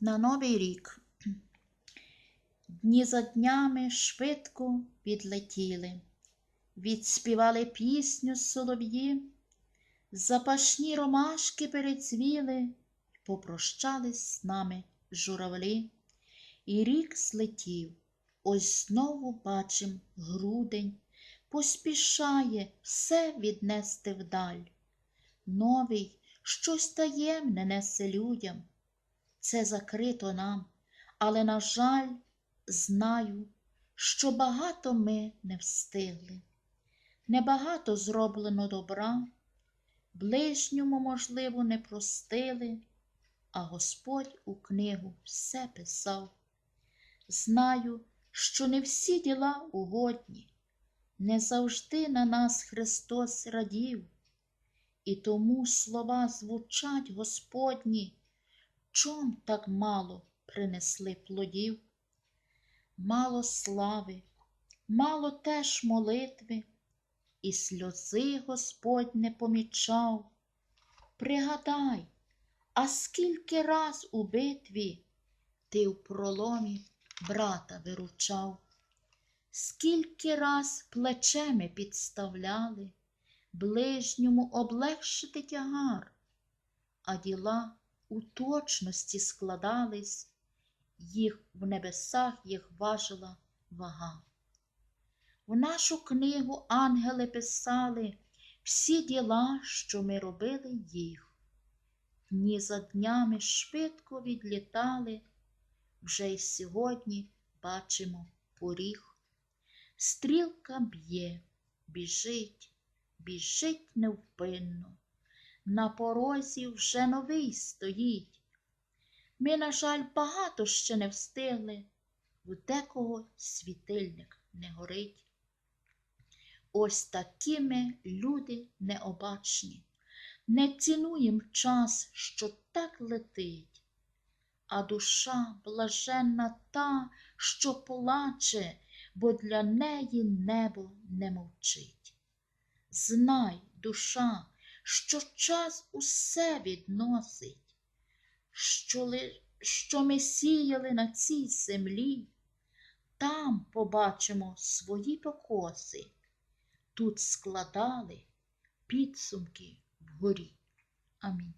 на Новий рік. Дні за днями швидко підлетіли, відспівали пісню солов'ї, запашні ромашки перецвіли, попрощались з нами журавлі, і рік злетів. Ось знову бачим грудень, поспішає все віднести вдаль. Новий щось таємне несе людям. Це закрито нам, але, на жаль, знаю, що багато ми не встигли. Небагато зроблено добра, ближньому, можливо, не простили, а Господь у книгу все писав. Знаю, що не всі діла угодні, не завжди на нас Христос радів, і тому слова звучать Господні, чом так мало принесли плодів, мало слави, мало теж молитви, і сльози Господь не помічав. Пригадай, а скільки раз у битві ти в проломі брата виручав, скільки раз плечеми підставляли, ближньому облегшити тягар, а діла у точності складались, їх в небесах їх важила вага. В нашу книгу ангели писали всі діла, що ми робили їх. Дні за днями швидко відлітали, вже й сьогодні бачимо поріг. Стрілка б'є, біжить, біжить невпинно. На порозі вже новий стоїть. Ми, на жаль, багато ще не встигли, в декого світильник не горить. Ось такі ми люди необачні, не цінуєм час, що так летить, а душа блаженна та, що плаче, бо для неї небо не мовчить. Знай, душа, що час усе відносить, що, ли, що ми сіяли на цій землі, там побачимо свої покоси, тут складали підсумки вгорі. Амінь.